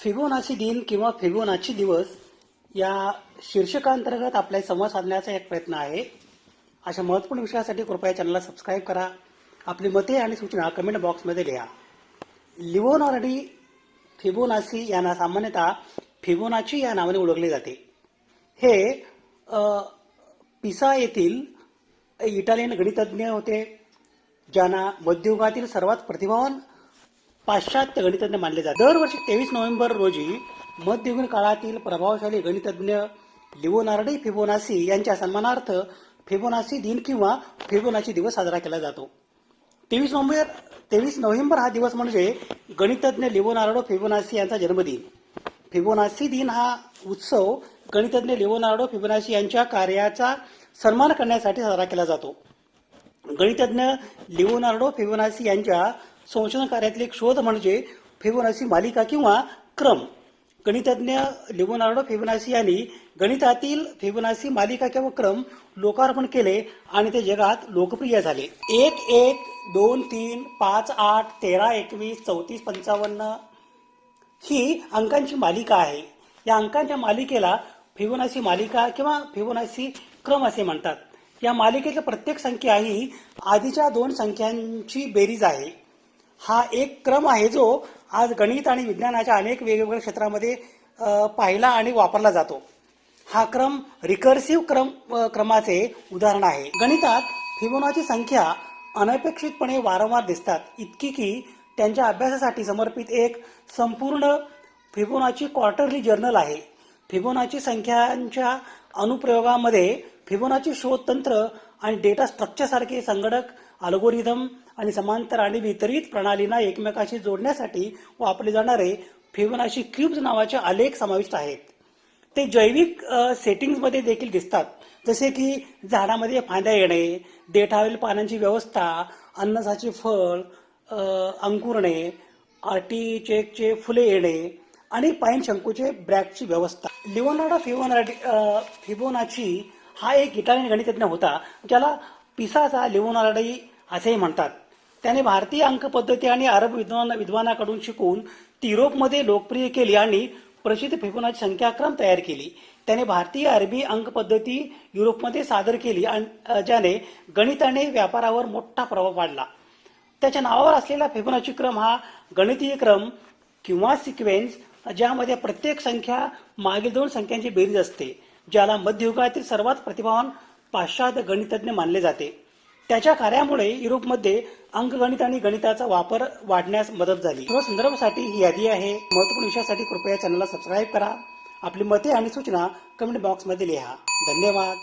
Fibonacci दिन किंवा Fibonacci दिवस या शीर्षकांतर्गत आपल्या संवाद साधण्याचा एक प्रयत्न आहे. अशा महत्त्वपूर्ण विषयासाठी कृपया चॅनलला सबस्क्राईब करा. आपली मते आणि सूचना कमेंट बॉक्समध्ये लिहा. लिओनार्डी फिबोनासी यांना सामान्यतः फिबोनाची या नावाने ओळखले जाते. हे पिसा येथील इटालियन गणितज्ञ होते ज्यांना मध्ययुगातील सर्वात प्रतिभावान पाश्चात्य गणितज्ञ मानले जाते. दरवर्षी तेवीस नोव्हेंबर रोजी मध्ययुगीन काळातील प्रभावशाली गणितज्ञ लिओनार्डे फिबोनासी यांच्या सन्मानार्थ फिबोनासी दिन किंवा फिबोनाची दिवस साजरा केला जातो. तेवीस नोव्हेंबर तेवीस नोव्हेंबर हा दिवस म्हणजे गणितज्ञ लिओनार्डो फिबोनासी यांचा जन्मदिन. फिबोनासी दिन हा उत्सव गणितज्ञ लिओनार्डो फिबोनासी यांच्या कार्याचा सन्मान करण्यासाठी साजरा केला जातो. गणितज्ञ लिओनार्डो फिबोनासी यांच्या संशोधन कार्यातील एक शोध म्हणजे फिबोनासी मालिका किंवा क्रम. गणितज्ञ लिओनार्डो फेबोनासी यांनी गणितातील फिबोनासी मालिका किंवा क्रम लोकार्पण केले आणि ते जगात लोकप्रिय झाले. एक एक दोन तीन पाच आठ तेरा एकवीस चौतीस पंचावन्न ही अंकांची मालिका आहे. या अंकांच्या मालिकेला फेबोनासी मालिका किंवा फेबोनासी क्रम असे म्हणतात. या मालिकेतील प्रत्येक संख्या ही आधीच्या दोन संख्यांची बेरीज आहे. हा एक क्रम आहे जो आज गणित आणि विज्ञानाच्या अनेक वेगवेगळ्या क्षेत्रामध्ये पाहिला आणि वापरला जातो. हा क्रम रिकर्सिव्ह क्रम क्रमाचे उदाहरण आहे. गणितात फिबोनाची संख्या अनपेक्षितपणे वारंवार दिसतात इतकी की त्यांच्या अभ्यासासाठी समर्पित एक संपूर्ण फिबोनाची क्वार्टरली जर्नल आहे. फिबोनाची संख्यांच्या अनुप्रयोगामध्ये फिबोनाची शोध तंत्र आणि डेटा स्ट्रक्चरसारखे संगणक अल्गोरिदम आणि समांतर आणि वितरित प्रणालींना एकमेकाशी जोडण्यासाठी वापरले जाणारे फिबोनाची क्यूब्स नावाचे आलेख समाविष्ट आहेत. ते जैविक सेटिंग्समध्ये सेटिंग्जमध्ये देखील दिसतात. जसे की झाडामध्ये फांद्या येणे देठावरील पानांची व्यवस्था अन्नसाचे फळ अंकुरणे आर्टिचेकचे फुले येणे आणि पाईन शंकूचे ब्रॅकची व्यवस्था. लिओनार्डो फिबोनार्डी फिबोनाची हा एक इटालियन गणितज्ञ होता. ज्याला पिसाचा लिओनार्डी असेही म्हणतात. त्याने भारतीय अंक पद्धती आणि अरब विद्वान विद्वानाकडून शिकून ती युरोपमध्ये लोकप्रिय केली आणि प्रसिद्ध फेकूनाची संख्याक्रम तयार केली. त्याने भारतीय अरबी अंक पद्धती युरोपमध्ये सादर केली आणि ज्याने गणिताने व्यापारावर मोठा प्रभाव पाडला. त्याच्या नावावर असलेला फिबोनाची क्रम हा गणितीय क्रम किंवा सिक्वेन्स ज्यामध्ये प्रत्येक संख्या मागील दोन संख्यांची बेरीज असते ज्याला मध्ययुगातील सर्वात प्रतिभावान पाश्चात्य गणितज्ञ मानले जाते. त्याच्या कार्यामुळे युरोपमध्ये अंकगणित आणि गणिताचा वापर वाढण्यास मदत झाली. सर्व संदर्भासाठी ही यादी आहे. महत्त्वपूर्ण विषयासाठी कृपया चॅनलला सबस्क्राईब करा. आपली मते आणि सूचना कमेंट बॉक्समध्ये लिहा. धन्यवाद.